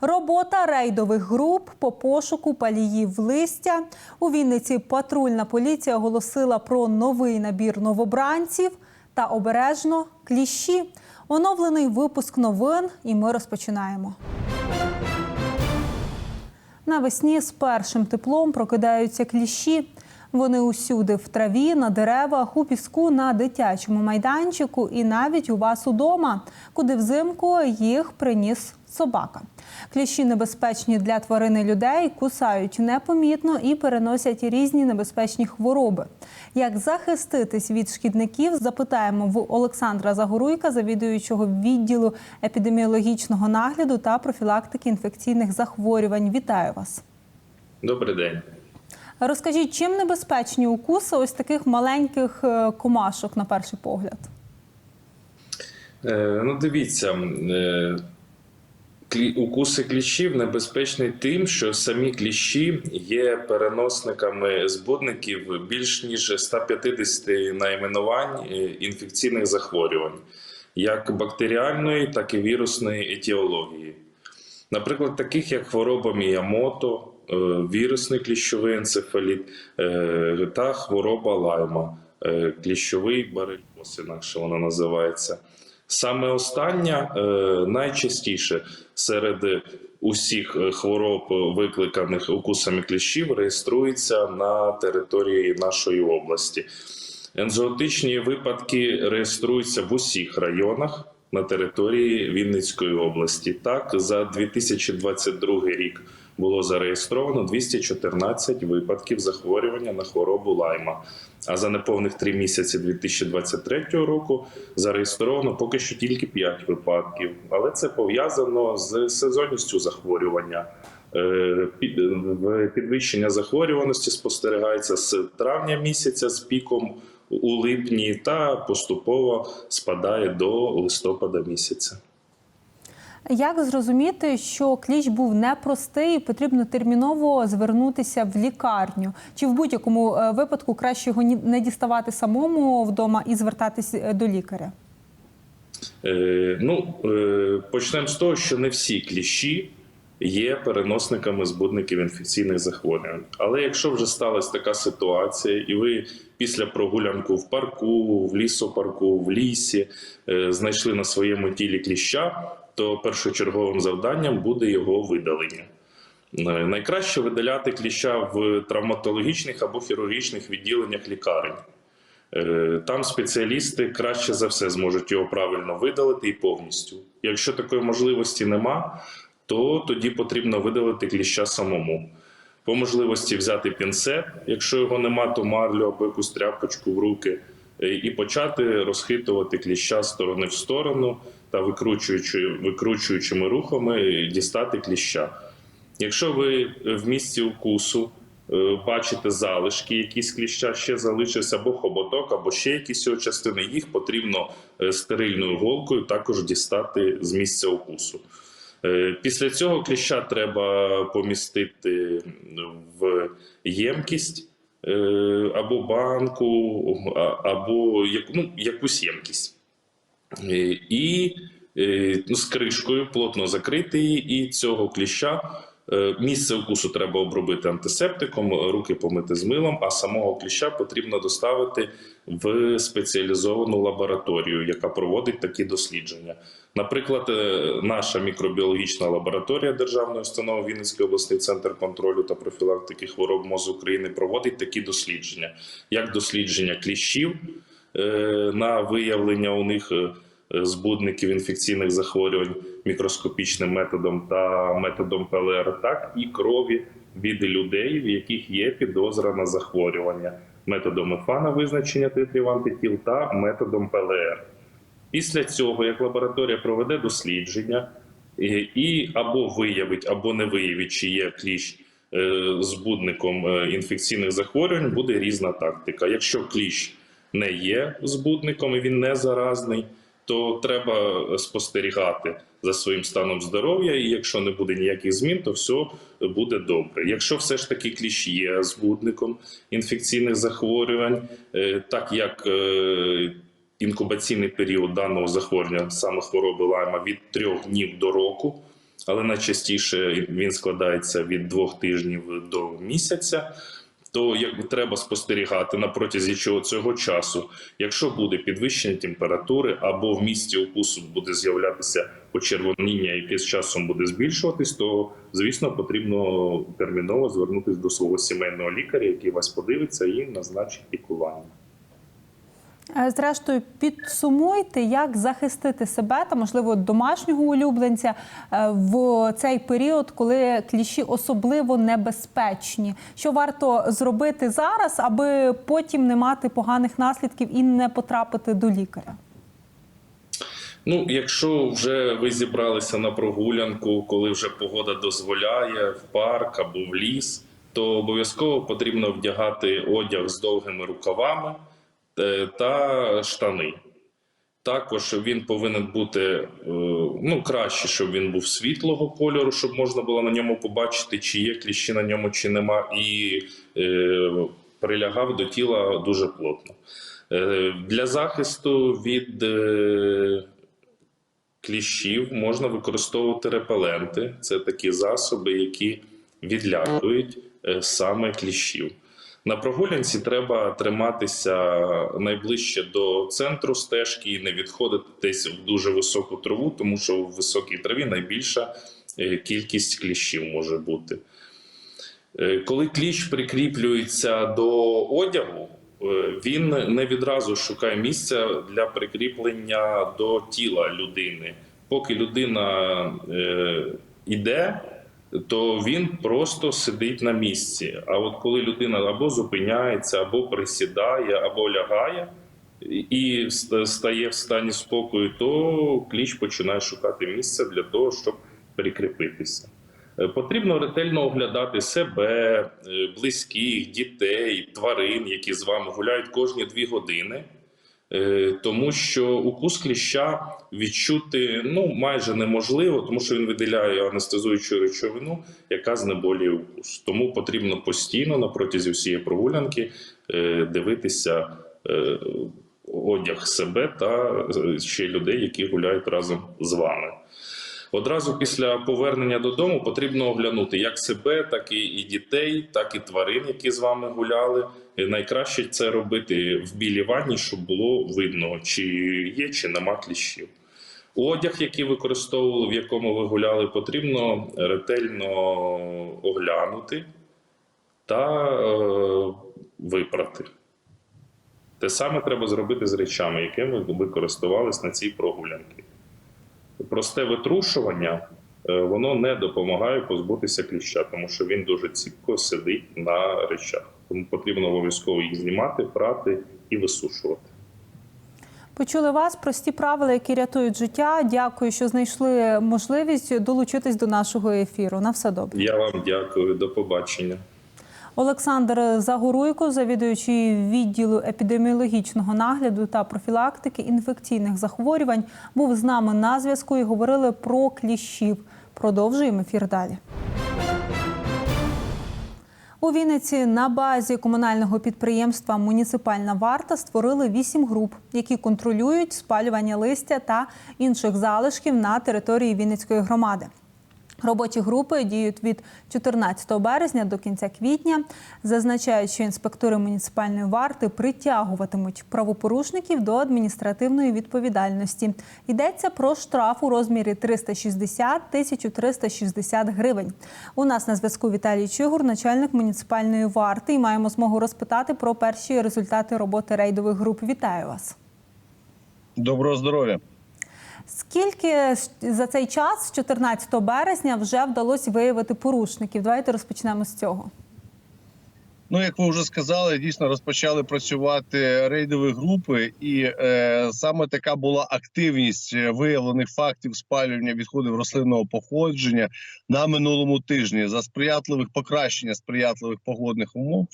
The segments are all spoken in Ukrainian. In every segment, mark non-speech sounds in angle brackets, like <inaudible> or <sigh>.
Робота рейдових груп по пошуку паліїв листя. У Вінниці патрульна поліція оголосила про новий набір новобранців та обережно кліщі. Оновлений випуск новин, і ми розпочинаємо. Навесні з першим теплом прокидаються кліщі. Вони усюди в траві, на деревах, у піску, на дитячому майданчику і навіть у вас удома, куди взимку їх приніс собака. Кліщі небезпечні для тварин і людей, кусають непомітно і переносять різні небезпечні хвороби. Як захиститись від шкідників, запитаємо в Олександра Загоруйка, завідуючого відділу епідеміологічного нагляду та профілактики інфекційних захворювань. Вітаю вас. Добрий день. Розкажіть, чим небезпечні укуси ось таких маленьких е, комашок на перший погляд? Е, ну, дивіться, е, укуси кліщів небезпечні тим, що самі кліщі є переносниками збудників більш ніж 150 найменувань інфекційних захворювань, як бактеріальної, так і вірусної етіології. Наприклад, таких як хвороба Міямото, вірусний кліщовий енцефаліт е, та хвороба лайма, е, кліщовий барельоз, інакше вона називається. Саме остання е, найчастіше серед усіх е, хвороб, викликаних укусами кліщів, реєструється на території нашої області. Ензоотичні випадки реєструються в усіх районах на території Вінницької області. Так, за 2022 рік було зареєстровано 214 випадків захворювання на хворобу лайма. А за неповних три місяці 2023 року зареєстровано поки що тільки 5 випадків. Але це пов'язано з сезонністю захворювання. Е, Підвищення захворюваності спостерігається з травня місяця з піком у липні та поступово спадає до листопада місяця. Як зрозуміти, що кліщ був непростий, і потрібно терміново звернутися в лікарню? Чи в будь-якому е, випадку краще його не діставати самому вдома і звертатись до лікаря? Е, ну, е, почнемо з того, що не всі кліщі є переносниками збудників інфекційних захворювань. Але якщо вже сталася така ситуація, і ви після прогулянку в парку, в лісопарку, в лісі е, знайшли на своєму тілі кліща, то першочерговим завданням буде його видалення. Е, Найкраще видаляти кліща в травматологічних або хірургічних відділеннях лікарень. Е, Там спеціалісти краще за все зможуть його правильно видалити і повністю. Якщо такої можливості нема, то тоді потрібно видалити кліща самому. По можливості взяти пінцет, якщо його нема, то марлю або якусь тряпочку в руки, і почати розхитувати кліща сторони в сторону та викручуючи, викручуючими рухами дістати кліща. Якщо ви в місці укусу е, бачите залишки, якісь кліща ще залишився, або хоботок, або ще якісь його частини, їх потрібно е, стерильною голкою також дістати з місця укусу. Е, Після цього кліща треба помістити в ємкість е, або банку, або ну, якусь ємкість. Е, І е, ну, з кришкою плотно закритий, і цього кліща. Е, Місце укусу треба обробити антисептиком, руки помити з милом, а самого кліща потрібно доставити в спеціалізовану лабораторію, яка проводить такі дослідження. Наприклад, е, наша мікробіологічна лабораторія Державної установи Вінницький обласний центр контролю та профілактики хвороб мозу України проводить такі дослідження, як дослідження кліщів е, на виявлення у них збудників інфекційних захворювань мікроскопічним методом та методом ПЛР, так і крові від людей, в яких є підозра на захворювання методом ЕФА на визначення титрів антитіл та методом ПЛР. Після цього, як лабораторія проведе дослідження і, і або виявить, або не виявить, чи є кліщ е, збудником е, інфекційних захворювань, буде різна тактика. Якщо кліщ не є збудником і він не заразний, то треба спостерігати за своїм станом здоров'я. І якщо не буде ніяких змін, то все буде добре. Якщо все ж таки кліщ є збудником інфекційних захворювань, е, так як е, інкубаційний період даного захворювання, саме хвороби лайма, від трьох днів до року, але найчастіше він складається від двох тижнів до місяця. То як треба спостерігати на протязі чого цього часу, якщо буде підвищення температури або в місці укусу буде з'являтися почервоніння, яке з часом буде збільшуватись, то звісно потрібно терміново звернутися до свого сімейного лікаря, який вас подивиться і назначить лікування. Е, Зрештою, підсумуйте, як захистити себе та, можливо, домашнього улюбленця е, в цей період, коли кліщі особливо небезпечні. Що варто зробити зараз, аби потім не мати поганих наслідків і не потрапити до лікаря? Ну, якщо вже ви зібралися на прогулянку, коли вже погода дозволяє в парк або в ліс, то обов'язково потрібно вдягати одяг з довгими рукавами та штани. Також він повинен бути е, ну, краще, щоб він був світлого кольору, щоб можна було на ньому побачити, чи є кліщі на ньому, чи нема, і е, прилягав до тіла дуже плотно. Е, Для захисту від е, кліщів можна використовувати репеленти. Це такі засоби, які відлякують е, саме кліщів. На прогулянці треба триматися найближче до центру стежки і не відходити десь в дуже високу траву, тому що в високій траві найбільша е, кількість кліщів може бути. Е, Коли кліщ прикріплюється до одягу, е, він не відразу шукає місця для прикріплення до тіла людини. Поки людина йде, то він просто сидить на місці. А от коли людина або зупиняється, або присідає, або лягає і стає в стані спокою, то кліщ починає шукати місце для того, щоб прикріпитися. Е, Потрібно ретельно оглядати себе, е, близьких, дітей, тварин, які з вами гуляють кожні дві години. Е, Тому що укус кліща відчути ну майже неможливо, тому що він виділяє анестезуючу речовину, яка знеболює укус. Тому потрібно постійно на протязі всієї прогулянки е, дивитися е, одяг себе та ще людей, які гуляють разом з вами. Одразу після повернення додому потрібно оглянути як себе, так і, дітей, так і тварин, які з вами гуляли. Найкраще це робити в білій ванні, щоб було видно, чи є, чи нема кліщів. Одяг, який використовували, в якому ви гуляли, потрібно ретельно оглянути та е, випрати. Те саме треба зробити з речами, якими ви користувались на цій прогулянці. Просте витрушування е, воно не допомагає позбутися кліща, тому що він дуже ціпко сидить на речах. Тому потрібно обов'язково їх знімати, прати і висушувати. Почули вас прості правила, які рятують життя. Дякую, що знайшли можливість долучитись до нашого ефіру. На все добре. Я вам дякую, до побачення. Олександр Загоруйко, завідуючий відділу епідеміологічного нагляду та профілактики інфекційних захворювань, був з нами на зв'язку і говорили про кліщів. Продовжуємо ефір далі. У Вінниці на базі комунального підприємства Муніципальна варта створили вісім груп, які контролюють спалювання листя та інших залишків на території Вінницької громади. Робочі групи діють від 14 березня до кінця квітня. Зазначають, що інспектори муніципальної варти притягуватимуть правопорушників до адміністративної відповідальності. Йдеться про штраф у розмірі 360 1360 гривень. У нас на зв'язку Віталій Чигур, начальник муніципальної варти, і маємо змогу розпитати про перші результати роботи рейдових груп. Вітаю вас. Доброго здоров'я. Скільки за цей час, з 14 березня, вже вдалося виявити порушників? Давайте розпочнемо з цього. Ну, як ви вже сказали, дійсно розпочали працювати рейдові групи, і е, саме така була активність е, виявлених фактів спалювання відходів рослинного походження на минулому тижні за сприятливих покращення сприятливих погодних умов.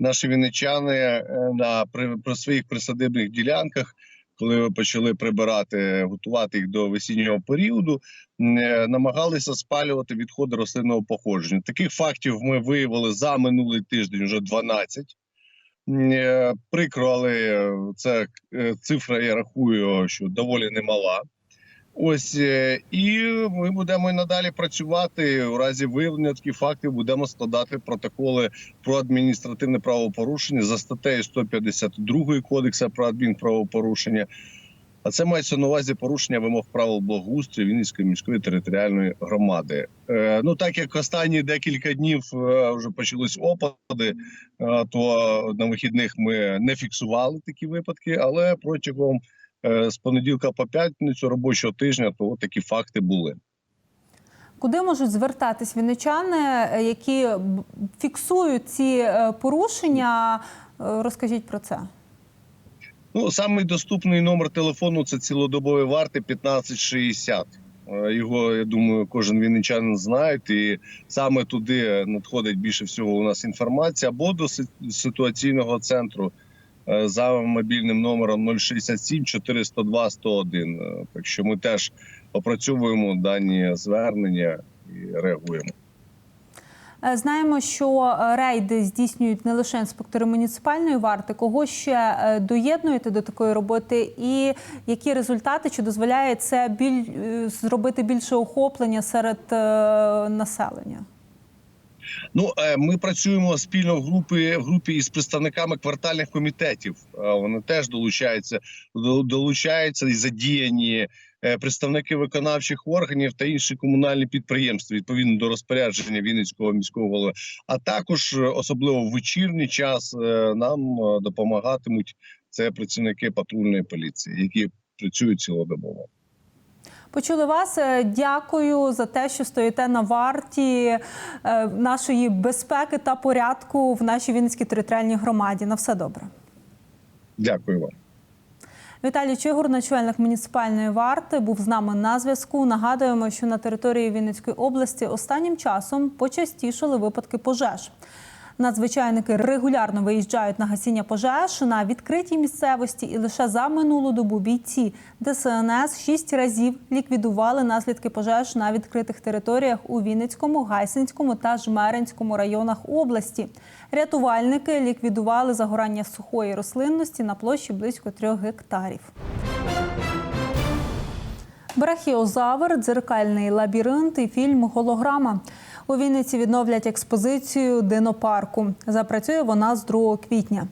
Наші вінничани е, на при, при своїх присадибних ділянках коли почали прибирати, готувати їх до весіннього періоду, е, намагалися спалювати відходи рослинного походження. Таких фактів ми виявили за минулий тиждень вже 12. Е, Прикро, але це е, цифра, я рахую, що доволі немала. Ось е, і ми будемо і надалі працювати. У разі виявлення таких фактів будемо складати протоколи про адміністративне правопорушення за статтею 152 Кодексу про адмінправопорушення. А це мається на увазі порушення вимог правил благоустрою Вінницької міської територіальної громади. Е, ну так як останні декілька днів е, вже почались опади, е, то на вихідних ми не фіксували такі випадки, але протягом з понеділка по п'ятницю робочого тижня то такі факти були. Куди можуть звертатись вінничани, е, які фіксують ці е, порушення? Е, Розкажіть про це. Ну, самий доступний номер телефону це цілодобовий варти 1560. Е, Його, я думаю, кожен вінничанин знає, і саме туди надходить більше всього у нас інформація або до ситуаційного центру е, за мобільним номером 067 402 101. Е, Так що ми теж опрацьовуємо дані звернення і реагуємо. Е, Знаємо, що е, рейди здійснюють не лише інспектори муніципальної варти. Кого ще е, доєднуєте до такої роботи, і які результати чи дозволяє це біль е, зробити більше охоплення серед е, населення? Ну, е, ми працюємо спільно в групі в групі із представниками квартальних комітетів. Е, Вони теж долучаються долучаються і задіяні е, представники виконавчих органів та інші комунальні підприємства відповідно до розпорядження Вінницького міського голови. А також особливо в вечірній час нам допомагатимуть це працівники патрульної поліції, які працюють цілодобово. Почули вас. Е, Дякую за те, що стоїте на варті е, нашої безпеки та порядку в нашій Вінницькій територіальній громаді. На все добре. Дякую вам. Віталій Чигур, начальник муніципальної варти, був з нами на зв'язку. Нагадуємо, що на території Вінницької області останнім часом почастішали випадки пожеж. Надзвичайники регулярно виїжджають на гасіння пожеж на відкритій місцевості, і лише за минулу добу бійці ДСНС шість разів ліквідували наслідки пожеж на відкритих територіях у Вінницькому, Гайсинському та Жмеринському районах області. Рятувальники ліквідували загорання сухої рослинності на площі близько трьох гектарів. Брахіозавр, дзеркальний лабіринт і фільм Голограма. У Вінниці відновлять експозицію динопарку. Запрацює вона з 2 квітня.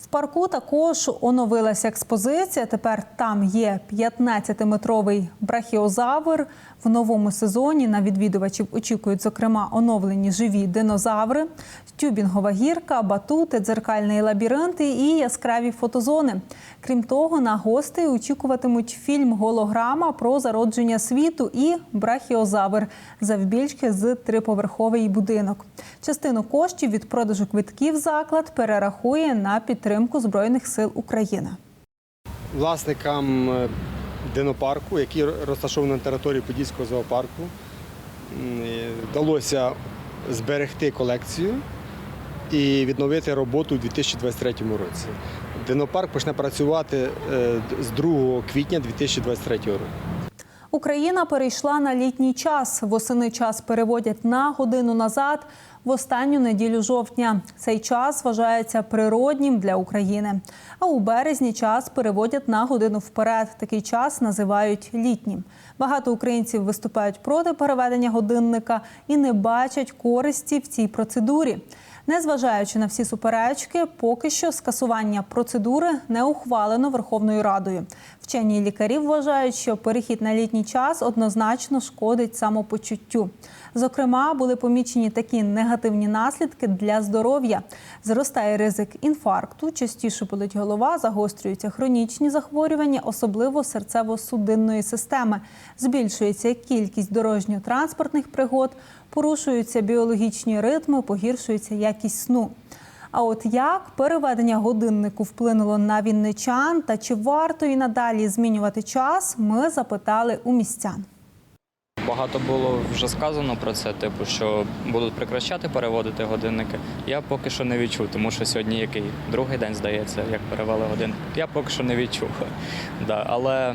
В парку також оновилася експозиція. Тепер там є 15-метровий брахіозавр. В новому сезоні на відвідувачів очікують, зокрема, оновлені живі динозаври, тюбінгова гірка, батути, дзеркальний лабіринт і яскраві фотозони. Крім того, на гостей очікуватимуть фільм Голограма про зародження світу і брахіозавр завбільшки з триповерховий будинок. Частину коштів від продажу квитків заклад перерахує на підтримку Збройних сил України. власникам е, динопарку, який розташований на території Подільського зоопарку, вдалося зберегти колекцію і відновити роботу у 2023 році. Динопарк почне працювати е, з 2 квітня 2023 року. Україна перейшла на літній час. Восени час переводять на годину назад в останню неділю жовтня. Цей час вважається природнім для України. А у березні час переводять на годину вперед. Такий час називають літнім. Багато українців виступають проти переведення годинника і не бачать користі в цій процедурі. Незважаючи на всі суперечки, поки що скасування процедури не ухвалено Верховною Радою. Вчені лікарі вважають, що перехід на літній час однозначно шкодить самопочуттю. Зокрема, були помічені такі негативні наслідки для здоров'я. Зростає ризик інфаркту, частіше болить голова, загострюються хронічні захворювання, особливо серцево-судинної системи. Збільшується кількість дорожньо-транспортних пригод, порушуються біологічні ритми, погіршується якість сну. А от як переведення годиннику вплинуло на вінничан та чи варто і надалі змінювати час, ми запитали у містян. багато було вже сказано про це, типу, що будуть прекращати переводити годинники. Я поки що не відчув, тому що сьогодні який другий день здається, як перевели годинник. Я поки що не відчув. <laughs> Да, але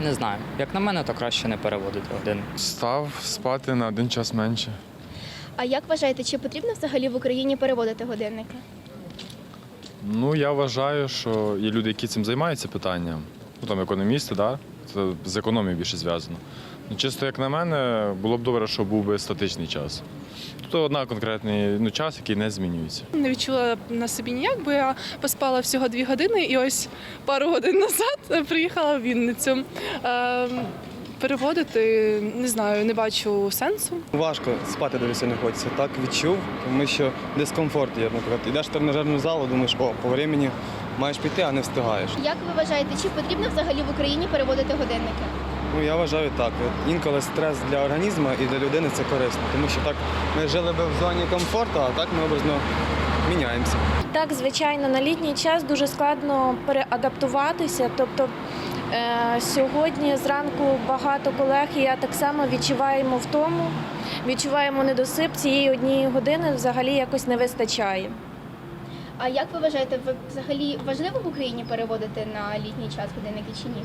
не знаю. Як на мене, то краще не переводити годинник. Став спати на один час менше. А як вважаєте, чи потрібно взагалі в Україні переводити годинники? Ну, я вважаю, що є люди, які цим займаються питанням. Ну там економісти, да? це з економією більше зв'язано. Ну, чисто як на мене, було б добре, щоб був би статичний час. Тобто одна конкретний ну, час, який не змінюється. Не відчула на собі ніяк, бо я поспала всього дві години, і ось пару годин назад приїхала в Вінницю. Е, переводити не знаю, не бачу сенсу. Важко спати дуже сильно хочеться. Так відчув, тому що дискомфорт є. Наприклад, йдеш в тренажерну залу, думаєш, о, по времені маєш піти, а не встигаєш. Як ви вважаєте, чи потрібно взагалі в Україні переводити годинники? Ну я вважаю так. От Інколи стрес для організму і для людини це корисно, тому що так ми жили би в зоні комфорту, а так ми образно міняємося. Так, звичайно, на літній час дуже складно переадаптуватися. Тобто е, сьогодні зранку багато колег, і я так само відчуваємо втому, відчуваємо недосип цієї однієї години взагалі якось не вистачає. А як ви вважаєте, ви взагалі важливо в Україні переводити на літній час годинники чи ні?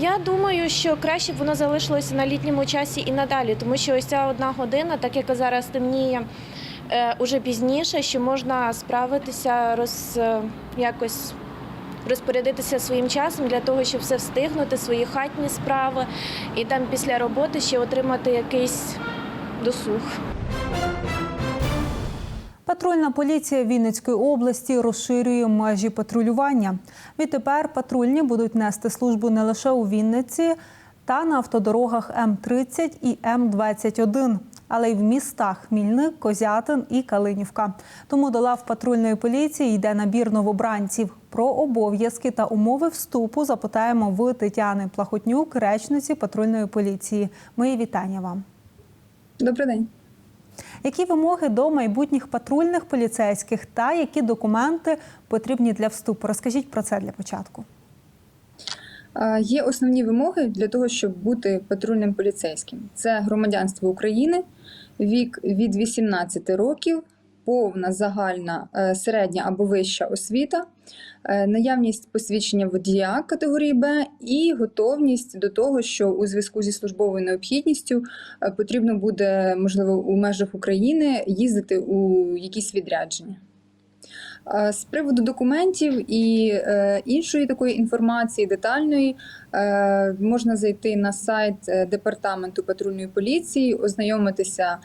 Я думаю, що краще б воно залишилося на літньому часі і надалі, тому що ось ця одна година, так як зараз темніє е, уже пізніше, що можна справитися, роз, е, якось розпорядитися своїм часом для того, щоб все встигнути, свої хатні справи, і там після роботи ще отримати якийсь досуг. Патрульна поліція Вінницької області розширює межі патрулювання. Відтепер патрульні будуть нести службу не лише у Вінниці та на автодорогах М30 і М21, але й в містах Хмільник, Козятин і Калинівка. Тому до лав патрульної поліції йде набір новобранців. Про обов'язки та умови вступу запитаємо в Тетяни Плахотнюк, речниці патрульної поліції. Мої вітання вам. Добрий день. Які вимоги до майбутніх патрульних поліцейських та які документи потрібні для вступу? Розкажіть про це для початку. Є основні вимоги для того, щоб бути патрульним поліцейським: це громадянство України, вік від 18 років, повна загальна е, середня або вища освіта, е, наявність посвідчення водія категорії Б і готовність до того, що у зв'язку зі службовою необхідністю е, потрібно буде, можливо, у межах України їздити у якісь відрядження. Е, З приводу документів і е, іншої такої інформації детальної е, можна зайти на сайт департаменту патрульної поліції, ознайомитися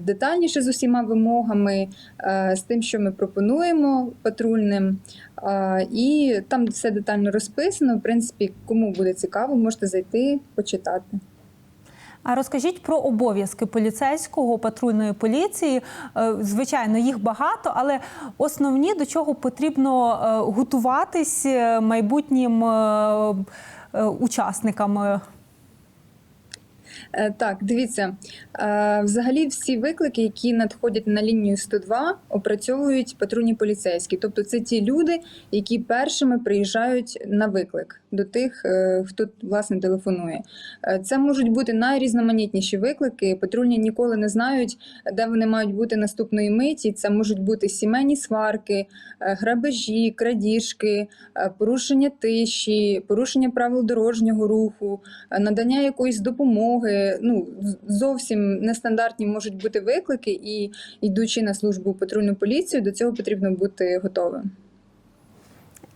детальніше з усіма вимогами, з тим, що ми пропонуємо патрульним. І там все детально розписано. В принципі, кому буде цікаво, можете зайти почитати. А розкажіть про обов'язки поліцейського патрульної поліції. Е, Звичайно, їх багато, але основні до чого потрібно е, готуватись е, майбутнім учасникам. Е, Так, дивіться, е, взагалі всі виклики, які надходять на лінію 102, опрацьовують патрульні поліцейські. Тобто це ті люди, які першими приїжджають на виклик до тих, е, хто власне телефонує. Це можуть бути найрізноманітніші виклики. Патрульні ніколи не знають, де вони мають бути наступної миті. Це можуть бути сімейні сварки, грабежі, крадіжки, порушення тиші, порушення правил дорожнього руху, надання якоїсь допомоги. Ну зовсім нестандартні можуть бути виклики, і йдучи на службу патрульну поліцію, до цього потрібно бути готовим.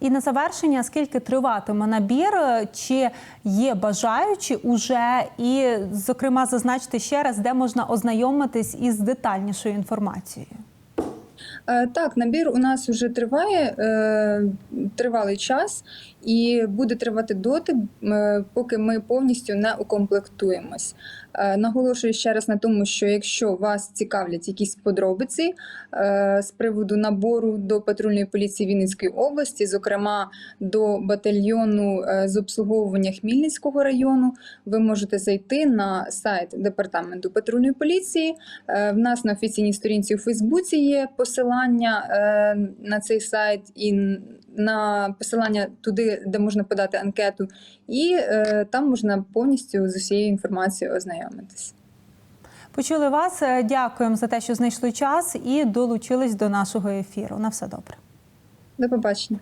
І на завершення, скільки триватиме набір, чи є бажаючі уже, і, зокрема, зазначити ще раз, де можна ознайомитись із детальнішою інформацією. Е, Так, набір у нас вже триває е, тривалий час і буде тривати доти, е, поки ми повністю не укомплектуємось. Е, Наголошую ще раз на тому, що якщо вас цікавлять якісь подробиці е, з приводу набору до патрульної поліції Вінницької області, зокрема до батальйону з обслуговування Хмільницького району, ви можете зайти на сайт департаменту патрульної поліції. В нас на офіційній сторінці у Фейсбуці є посилання на цей сайт, і на посилання туди, де можна подати анкету, і е, там можна повністю з усією інформацією ознайомитись. Почули вас. Е, Дякуємо за те, що знайшли час і долучились до нашого ефіру. На все добре. До побачення.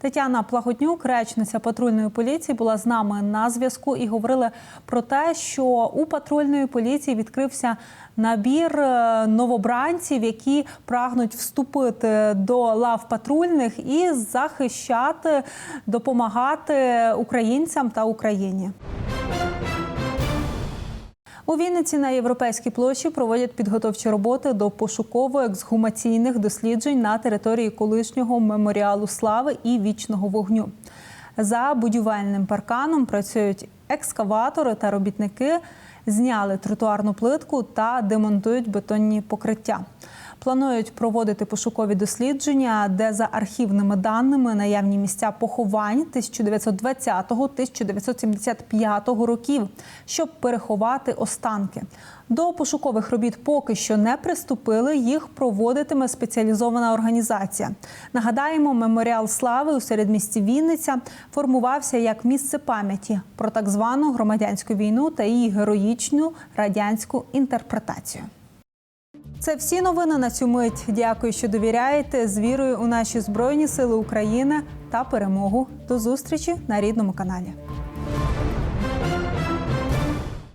Тетяна Плагутнюк, речниця патрульної поліції, була з нами на зв'язку і говорили про те, що у патрульної поліції відкрився набір е, новобранців, які прагнуть вступити до лав патрульних і захищати, допомагати українцям та Україні. У Вінниці на європейській площі проводять підготовчі роботи до пошуково-ексгумаційних досліджень на території колишнього меморіалу слави і вічного вогню. За будівельним парканом працюють екскаватори та робітники, зняли тротуарну плитку та демонтують бетонні покриття. Планують проводити пошукові дослідження, де за архівними даними наявні місця поховань 1920-1975 років, щоб переховати останки. До пошукових робіт поки що не приступили. Їх проводитиме спеціалізована організація. Нагадаємо, меморіал слави у середмісті Вінниця формувався як місце пам'яті про так звану громадянську війну та її героїчну радянську інтерпретацію. Це всі новини на цю мить. Дякую, що довіряєте. З вірою у наші збройні сили України та перемогу. До зустрічі на рідному каналі.